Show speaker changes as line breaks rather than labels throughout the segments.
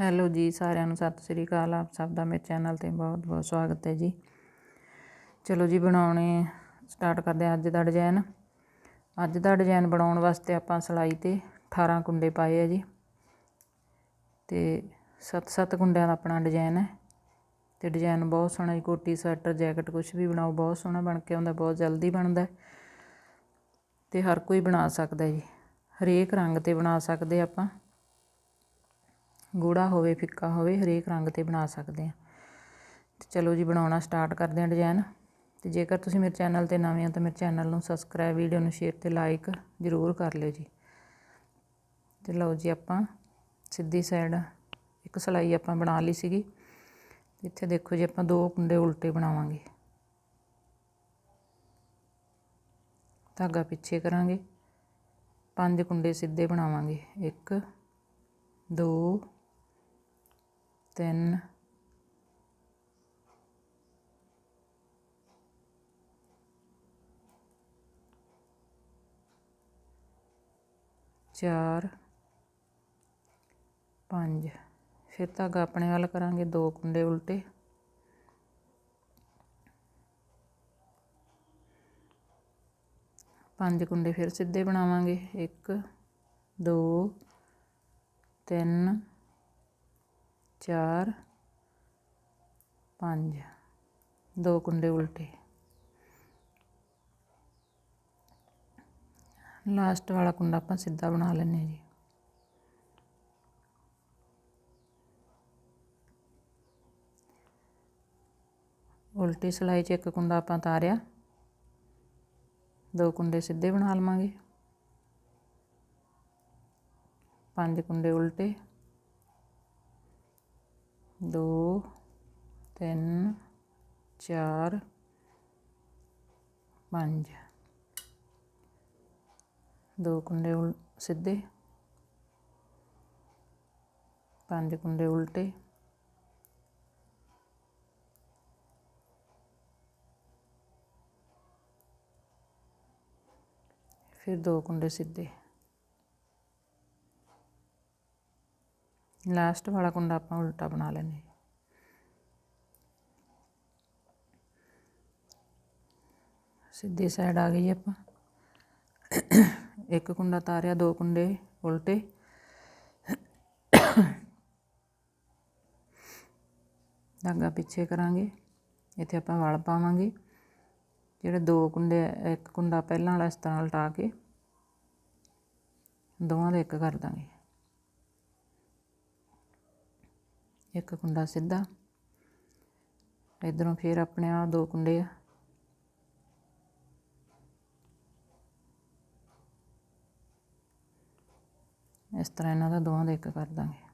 Hello ਜੀ, ਸਾਰਿਆਂ ਨੂੰ ਸਤਿ ਸ੍ਰੀ ਅਕਾਲ। ਆਪ ਸਭ ਦਾ ਮੇਰੇ ਚੈਨਲ ਤੇ ਬਹੁਤ ਬਹੁਤ ਸਵਾਗਤ ਹੈ ਜੀ। ਚਲੋ ਜੀ, ਬਣਾਉਣੇ ਸਟਾਰਟ ਕਰਦੇ ਹਾਂ ਅੱਜ ਦਾ ਡਿਜ਼ਾਈਨ ਅੱਜ ਦਾ ਡਿਜ਼ਾਈਨ ਬਣਾਉਣ ਵਾਸਤੇ ਆਪਾਂ ਸਲਾਈ ਤੇ 18 ਕੁੰਡੇ ਪਾਏ ਆ ਜੀ। ਤੇ 7-7 ਕੁੰਡਿਆਂ ਦਾ ਆਪਣਾ ਡਿਜ਼ਾਈਨ ਹੈ। ਤੇ ਡਿਜ਼ਾਈਨ ਬਹੁਤ ਸੋਹਣਾ ਜੀ, ਕੋਟੀ ਸਵੈਟਰ, ਜੈਕਟ ਕੁਝ ਵੀ ਬਣਾਓ, ਬਹੁਤ ਸੋਹਣਾ ਬਣ ਕੇ ਆਉਂਦਾ, ਬਹੁਤ ਜਲਦੀ ਬਣਦਾ। ਤੇ ਹਰ ਕੋਈ ਬਣਾ ਸਕਦਾ ਜੀ। ਹਰੇਕ ਰੰਗ ਤੇ ਬਣਾ ਸਕਦੇ ਆਪਾਂ। ਗੂੜਾ ਹੋਵੇ, ਫਿੱਕਾ ਹੋਵੇ, ਹਰੇਕ ਰੰਗ ਤੇ ਬਣਾ ਸਕਦੇ ਹਾਂ। ਅਤੇ ਚਲੋ ਜੀ, ਬਣਾਉਣਾ ਸਟਾਰਟ ਕਰਦੇ ਹਾਂ ਡਿਜ਼ਾਇਨ ਅਤੇ ਜੇਕਰ ਤੁਸੀਂ ਮੇਰੇ ਚੈਨਲ ਤੇ ਨਵੇਂ ਹੋ ਤਾਂ ਮੇਰੇ ਚੈਨਲ ਨੂੰ ਸਬਸਕ੍ਰਾਈਬ ਵੀਡੀਓ ਨੂੰ ਸ਼ੇਅਰ ਅਤੇ ਲਾਈਕ ਜ਼ਰੂਰ ਕਰ ਲਿਓ ਜੀ। ਤੇ ਲਓ ਜੀ ਆਪਾਂ, ਸਿੱਧੀ ਸਾਈਡ ਇੱਕ ਸਲਾਈ ਆਪਾਂ ਬਣਾ ਲਈ ਸੀਗੀ। ਇੱਥੇ ਦੇਖੋ ਜੀ, ਆਪਾਂ ਦੋ ਕੁੰਡੇ ਉਲਟੇ ਬਣਾਵਾਂਗੇ। ਧਾਗਾ ਪਿੱਛੇ ਕਰਾਂਗੇ। ਪੰਜ ਕੁੰਡੇ ਸਿੱਧੇ ਬਣਾਵਾਂਗੇ। 1 2 ਤਿੰਨ ਚਾਰ, ਪੰਜ। ਫਿਰ ਧਾਗਾ ਆਪਣੇ ਵੱਲ ਕਰਾਂਗੇ ਦੋ ਕੁੰਡੇ ਉਲਟੇ। ਪੰਜ ਕੁੰਡੇ ਫਿਰ ਸਿੱਧੇ ਬਣਾਵਾਂਗੇ। 1 2 3 4 5 ਦੋ ਕੁੰਡੇ ਉਲਟੇ। ਲਾਸਟ ਵਾਲਾ ਕੁੰਡਾ ਆਪਾਂ ਸਿੱਧਾ ਬਣਾ ਲੈਣੇ ਜੀ। ਉਲਟੀ ਸਲਾਈ 'ਚ ਇੱਕ ਕੁੰਡਾ ਆਪਾਂ ਤਾਰਿਆ। ਦੋ ਕੁੰਡੇ ਸਿੱਧੇ ਬਣਾ ਲਵਾਂਗੇ। ਪੰਜ ਕੁੰਡੇ ਉਲਟੇ। ਦੋ ਤਿੰਨ ਚਾਰ ਪੰਜ। ਦੋ ਕੁੰਡੇ ਸਿੱਧੇ। ਪੰਜ ਕੁੰਡੇ ਉਲਟੇ। ਫਿਰ ਦੋ ਕੁੰਡੇ ਸਿੱਧੇ। ਲਾਸਟ ਵਾਲਾ ਕੁੰਡਾ ਆਪਾਂ ਉਲਟਾ ਬਣਾ ਲੈਣੇ ਸਿੱਧੀ ਸਾਈਡ ਆ ਗਈ ਆਪਾਂ। ਇੱਕ ਕੁੰਡਾ ਤਾਰਿਆ, ਦੋ ਕੁੰਡੇ ਉਲਟੇ। ਧਾਗਾ ਪਿੱਛੇ ਕਰਾਂਗੇ। ਇੱਥੇ ਆਪਾਂ ਵਲ ਪਾਵਾਂਗੇ। ਜਿਹੜੇ ਦੋ ਕੁੰਡੇ, ਇੱਕ ਕੁੰਡਾ ਪਹਿਲਾਂ ਵਾਲਾ ਇਸ ਤਰ੍ਹਾਂ ਉਲਟਾ ਕੇ ਦੋਵਾਂ ਦਾ ਇੱਕ ਕਰ ਦਾਂਗੇ। ਇੱਕ ਕੁੰਡਾ ਸਿੱਧਾ। ਇਧਰੋਂ ਫਿਰ ਆਪਣੇ ਆ ਦੋ ਕੁੰਡੇ ਆ। ਇਸ ਤਰ੍ਹਾਂ ਇਹਨਾਂ ਦਾ ਦੋਵਾਂ ਦਾ ਇੱਕ ਕਰ ਦਾਂਗੇ।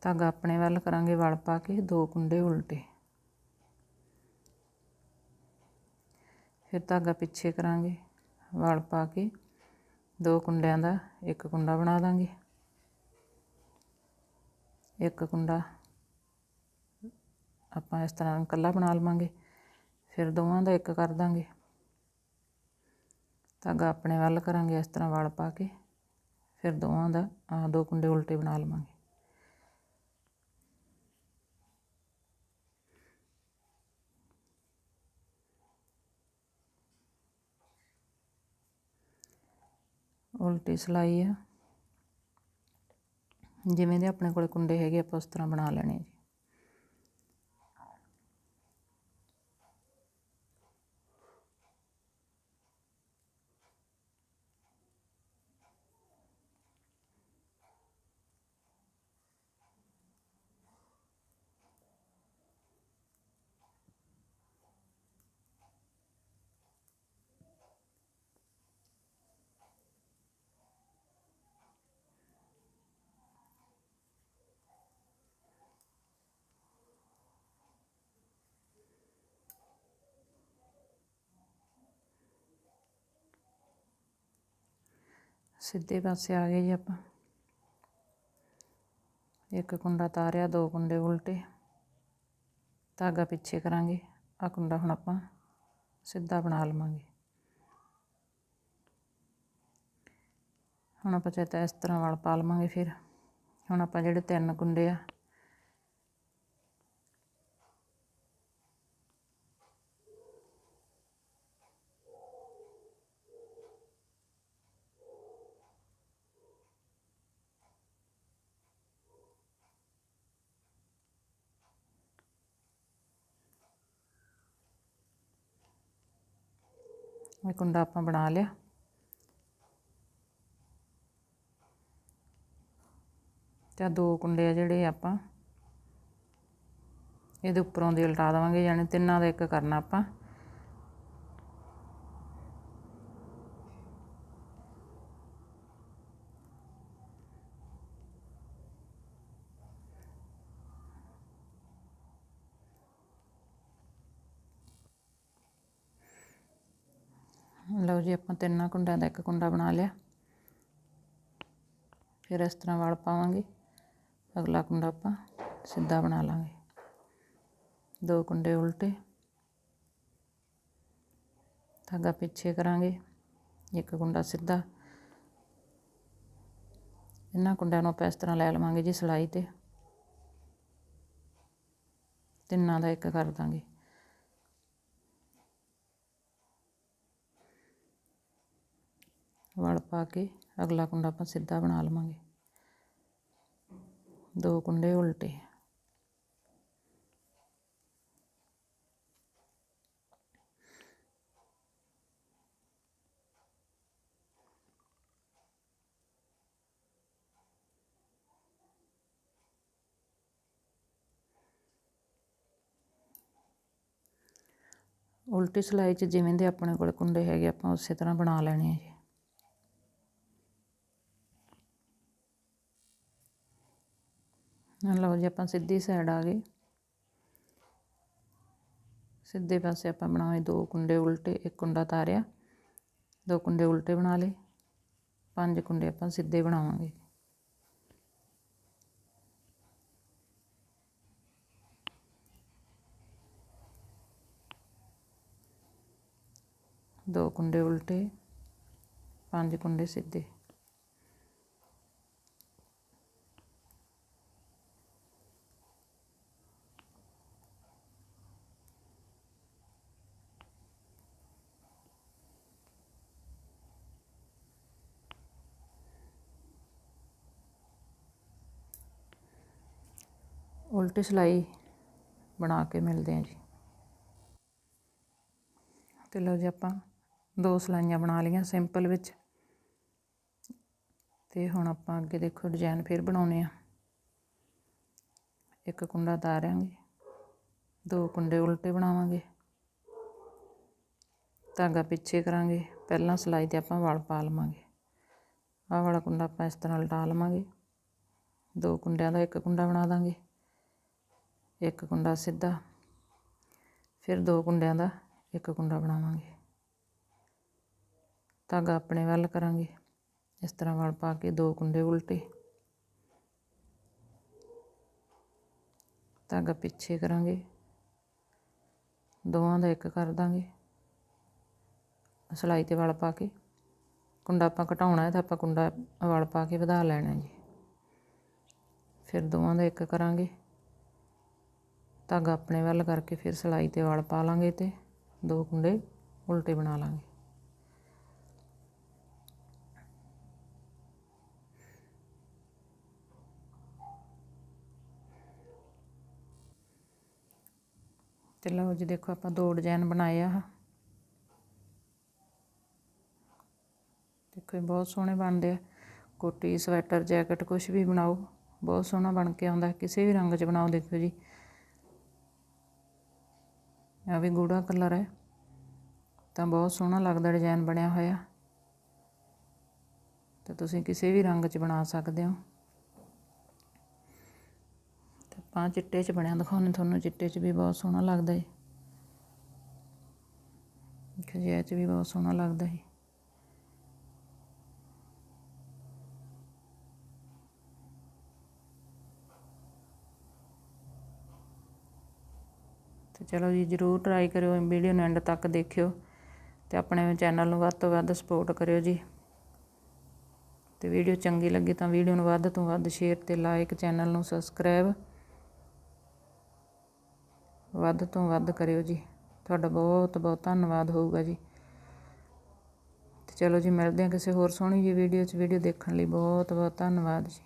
ਧਾਗਾ ਆਪਣੇ ਵੱਲ ਕਰਾਂਗੇ, ਵਲ ਪਾ ਕੇ ਦੋ ਕੁੰਡੇ ਉਲਟੇ। ਫਿਰ ਧਾਗਾ ਪਿੱਛੇ ਕਰਾਂਗੇ, ਵਲ ਪਾ ਕੇ ਦੋ ਕੁੰਡਿਆਂ ਦਾ ਇੱਕ ਕੁੰਡਾ ਬਣਾ ਦਾਂਗੇ। ਇੱਕ ਕੁੰਡਾ। ਆਪਾਂ ਇਸ ਤਰ੍ਹਾਂ ਇਕੱਲਾ ਬਣਾ ਲਵਾਂਗੇ, ਫਿਰ ਦੋਵਾਂ ਦਾ ਇੱਕ ਕਰ ਦਾਂਗੇ। ਧਾਗਾ ਆਪਣੇ ਵੱਲ ਕਰਾਂਗੇ ਇਸ ਤਰ੍ਹਾਂ ਵਲ ਪਾ ਕੇ, ਫਿਰ ਦੋਵਾਂ ਦਾ ਆ ਦੋ ਕੁੰਡੇ ਉਲਟੇ ਬਣਾ ਲਵਾਂਗੇ। ਉਲਟੀ ਸਲਾਈ ਆ। ਜਿਵੇਂ ਦੇ ਆਪਣੇ ਕੋਲ ਕੁੰਡੇ ਹੈਗੇ ਆਪਾਂ ਉਸ ਤਰ੍ਹਾਂ ਬਣਾ ਲੈਣੇ ਜੀ। ਸਿੱਧੇ ਪਾਸੇ ਆ ਗਏ ਜੀ ਆਪਾਂ। ਇੱਕ ਕੁੰਡਾ ਤਾਰਿਆ, ਦੋ ਕੁੰਡੇ ਉਲਟੇ। ਧਾਗਾ ਪਿੱਛੇ ਕਰਾਂਗੇ। ਆ ਕੁੰਡਾ ਹੁਣ ਆਪਾਂ ਸਿੱਧਾ ਬਣਾ ਲਵਾਂਗੇ। ਹੁਣ ਆਪਾਂ ਚਾਹਤਾ ਇਸ ਤਰ੍ਹਾਂ ਵਾਲ ਪਾ ਲਵਾਂਗੇ ਫਿਰ। ਹੁਣ ਆਪਾਂ ਜਿਹੜੇ ਤਿੰਨ ਕੁੰਡੇ ਆ ਇਹ ਕੁੰਡਾ ਆਪਾਂ ਬਣਾ ਲਿਆ। ਤਾਂ ਦੋ ਕੁੰਡੇ ਆ ਜਿਹੜੇ ਆਪਾਂ। ਇਹਦੇ ਉੱਪਰੋਂ ਦੀ ਉਲਟਾ ਦੇਵਾਂਗੇ, ਯਾਨੀ ਤਿੰਨਾਂ ਦਾ ਇੱਕ ਕਰਨਾ ਆਪਾਂ। ਲਓ ਜੀ, ਆਪਾਂ ਤਿੰਨਾਂ ਕੁੰਡਿਆਂ ਦਾ ਇੱਕ ਕੁੰਡਾ ਬਣਾ ਲਿਆ। ਫਿਰ ਇਸ ਤਰ੍ਹਾਂ ਵਾਲ ਪਾਵਾਂਗੇ। ਅਗਲਾ ਕੁੰਡਾ ਆਪਾਂ ਸਿੱਧਾ ਬਣਾ ਲਾਂਗੇ। ਦੋ ਕੁੰਡੇ ਉਲਟੇ। ਧਾਗਾ ਪਿੱਛੇ ਕਰਾਂਗੇ। ਇੱਕ ਕੁੰਡਾ ਸਿੱਧਾ। ਇਹਨਾਂ ਕੁੰਡਿਆਂ ਨੂੰ ਆਪਾਂ ਇਸ ਤਰ੍ਹਾਂ ਲੈ ਲਵਾਂਗੇ ਜੀ ਸਲਾਈ ਤੇ। ਤਿੰਨਾਂ ਦਾ ਇੱਕ ਕਰ ਦਾਂਗੇ। ਵਲ ਪਾ ਕੇ ਅਗਲਾ ਕੁੰਡਾ ਆਪਾਂ ਸਿੱਧਾ ਬਣਾ ਲਵਾਂਗੇ। ਦੋ ਕੁੰਡੇ ਉਲਟੇ। ਉਲਟੀ ਸਿਲਾਈ 'ਚ ਜਿਵੇਂ ਦੇ ਆਪਣੇ ਕੋਲ ਕੁੰਡੇ ਹੈਗੇ ਆਪਾਂ ਉਸੇ ਤਰ੍ਹਾਂ ਬਣਾ ਲੈਣੇ ਆ ਜੀ ਲਓ ਜੀ ਆਪਾਂ ਸਿੱਧੀ ਸਾਈਡ ਆ ਗਏ। ਸਿੱਧੇ ਪਾਸੇ ਆਪਾਂ ਬਣਾਏ ਦੋ ਕੁੰਡੇ ਉਲਟੇ, ਇੱਕ ਕੁੰਡਾ ਤਾਰਿਆ। ਦੋ ਕੁੰਡੇ ਉਲਟੇ ਬਣਾ ਲਏ। ਪੰਜ ਕੁੰਡੇ ਆਪਾਂ ਸਿੱਧੇ ਬਣਾਵਾਂਗੇ। ਦੋ ਕੁੰਡੇ ਉਲਟੇ, ਪੰਜ ਕੁੰਡੇ ਸਿੱਧੇ। ਉਲਟੀ ਸਿਲਾਈ ਬਣਾ ਕੇ ਮਿਲਦੇ ਹਾਂ ਜੀ। ਤੇ ਲਓ ਜੀ ਆਪਾਂ ਦੋ ਸਿਲਾਈਆਂ ਬਣਾ ਲਈਆਂ ਸਿੰਪਲ ਵਿੱਚ। ਤੇ ਹੁਣ ਆਪਾਂ ਅੱਗੇ ਦੇਖੋ ਡਿਜ਼ਾਈਨ ਫਿਰ ਬਣਾਉਣੇ ਆ। ਇੱਕ ਕੁੰਡਾ ਤਾਰਾਂਗੇ, ਦੋ ਕੁੰਡੇ ਉਲਟੇ ਬਣਾਵਾਂਗੇ। ਧਾਗਾ ਪਿੱਛੇ ਕਰਾਂਗੇ, ਪਹਿਲਾਂ ਸਿਲਾਈ ਤੇ ਆਪਾਂ ਵਲ ਪਾ ਲਵਾਂਗੇ। ਆਹ ਵਾਲਾ ਕੁੰਡਾ ਆਪਾਂ ਇਸ ਤਰ੍ਹਾਂ ਲਟਾ ਲਵਾਂਗੇ। ਦੋ ਕੁੰਡਿਆਂ ਦਾ ਇੱਕ ਕੁੰਡਾ ਬਣਾ ਦਾਂਗੇ। ਇੱਕ ਕੁੰਡਾ ਸਿੱਧਾ, ਫਿਰ ਦੋ ਕੁੰਡਿਆਂ ਦਾ ਇੱਕ ਕੁੰਡਾ ਬਣਾਵਾਂਗੇ। ਧਾਗਾ ਆਪਣੇ ਵੱਲ ਕਰਾਂਗੇ, ਇਸ ਤਰ੍ਹਾਂ ਵਲ ਪਾ ਕੇ ਦੋ ਕੁੰਡੇ ਉਲਟੇ। ਧਾਗਾ ਪਿੱਛੇ ਕਰਾਂਗੇ, ਦੋਵਾਂ ਦਾ ਇੱਕ ਕਰ ਦਾਂਗੇ। ਸਲਾਈ ਤੇ ਵਲ ਪਾ ਕੇ, ਕੁੰਡਾ ਆਪਾਂ ਘਟਾਉਣਾ ਹੈ ਤਾਂ ਆਪਾਂ ਕੁੰਡਾ ਵਲ ਪਾ ਕੇ ਵਧਾ ਲੈਣਾ ਜੀ। ਫਿਰ ਦੋਵਾਂ ਦਾ ਇੱਕ ਕਰਾਂਗੇ। ਧਾਗਾ ਆਪਣੇ ਵੱਲ ਕਰਕੇ ਫਿਰ ਸਲਾਈ ਤੇ ਵਲ ਪਾ ਲਾਂਗੇ ਤੇ ਦੋ ਕੁੰਡੇ ਉਲਟੇ ਬਣਾ ਲਾਂਗੇ। ਤੇ ਲਓ ਜੀ ਦੇਖੋ ਆਪਾਂ ਦੋ ਡਿਜ਼ਾਈਨ ਬਣਾਏ ਆ। ਦੇਖੋ ਇਹ ਬਹੁਤ ਸੋਹਣੇ ਬਣਦੇ ਆ। ਕੋਟੀ, ਸਵੈਟਰ, ਜੈਕਟ ਕੁਝ ਵੀ ਬਣਾਓ, ਬਹੁਤ ਸੋਹਣਾ ਬਣ ਕੇ ਆਉਂਦਾ। ਕਿਸੇ ਵੀ ਰੰਗ 'ਚ ਬਣਾਓ ਦੇਖੋ ਜੀ। ਆ ਵੀ ਗੂੜਾ ਕਲਰ ਹੈ। ਤਾਂ ਬਹੁਤ ਸੋਹਣਾ ਲੱਗਦਾ ਡਿਜ਼ਾਈਨ ਬਣਿਆ ਹੋਇਆ। ਤਾਂ ਤੁਸੀਂ ਕਿਸੇ ਵੀ ਰੰਗ 'ਚ ਬਣਾ ਸਕਦੇ ਹੋ। ਤੇ ਪਾ ਚਿੱਟੇ 'ਚ ਬਣਿਆ ਦਿਖਾਉਣੇ ਤੁਹਾਨੂੰ ਚਿੱਟੇ 'ਚ ਵੀ ਬਹੁਤ ਸੋਹਣਾ ਲੱਗਦਾ ਹੈ। ਖਜਿਆ 'ਚ ਵੀ ਬਹੁਤ ਸੋਹਣਾ ਲੱਗਦਾ ਹੈ। ਚਲੋ ਜੀ, ਜਰੂਰ ਟਰਾਈ ਕਰਿਓ ਵੀਡੀਓ ਨੂੰ ਐਂਡ ਤੱਕ ਦੇਖਿਓ ਤੇ ਆਪਣੇ ਚੈਨਲ ਨੂੰ ਵੱਧ ਤੋਂ ਵੱਧ ਸਪੋਰਟ ਕਰਿਓ ਜੀ। ਤੇ ਵੀਡੀਓ ਚੰਗੀ ਲੱਗੀ ਤਾਂ ਵੀਡੀਓ ਨੂੰ ਵੱਧ ਤੋਂ ਵੱਧ ਸ਼ੇਅਰ ਤੇ ਲਾਈਕ ਚੈਨਲ ਨੂੰ ਸਬਸਕ੍ਰਾਈਬ ਵੱਧ ਤੋਂ ਵੱਧ ਕਰਿਓ ਜੀ। ਤੁਹਾਡਾ ਬਹੁਤ ਬਹੁਤ ਧੰਨਵਾਦ ਹੋਊਗਾ ਜੀ। ਤੇ ਚਲੋ ਜੀ, ਮਿਲਦੇ ਹਾਂ ਕਿਸੇ ਹੋਰ ਸੋਹਣੀ ਜੀ ਵੀਡੀਓ 'ਚ ਵੀਡੀਓ ਦੇਖਣ ਲਈ ਬਹੁਤ ਬਹੁਤ ਧੰਨਵਾਦ ਜੀ।